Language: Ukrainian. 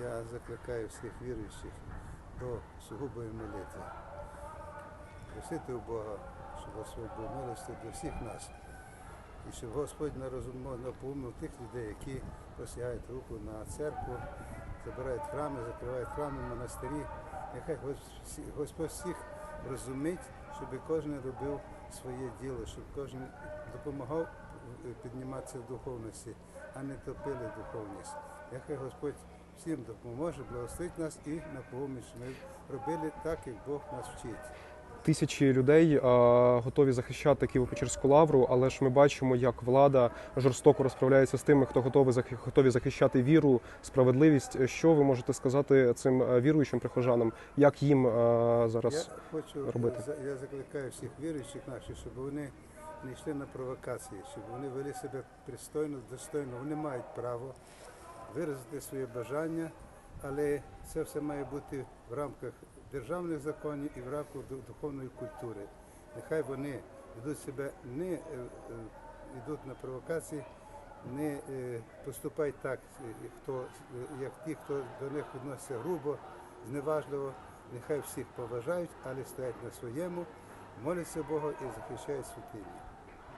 я закликаю всіх віруючих до сугубої молитви. Просити у Бога, щоб Господь був милости до всіх нас. І щоб Господь нарозумно наповнив тих людей, які посягають руку на церкву, забирають храми, закривають храми, монастирі. Нехай Гос- Господь всіх розумить, щоб кожен робив своє діло, щоб кожен допомагав е, підніматися в духовності, а не топили духовність. Нехай Господь всім допоможе, благословить нас і на поміч ми робили так, як Бог нас вчить. Тисячі людей а, готові захищати Києво-Печерську лавру, але ж ми бачимо, як влада жорстоко розправляється з тими, хто готовий готові захищати віру, справедливість. Що ви можете сказати цим е, віруючим прихожанам? Як їм е, зараз? Я хочу робити? за- я закликаю всіх віруючих наших, щоб вони не йшли на провокації, щоб вони вели себе пристойно, достойно. Вони мають право виразити своє бажання, але це все має бути в рамках державних законів і в рамках духовної культури. Нехай вони ведуть себе не е, е, йдуть на провокації, не е, поступають так, хто, як ті, хто до них відноситься грубо, зневажливо. Нехай всіх поважають, але стоять на своєму, моляться Богу і захищають святині.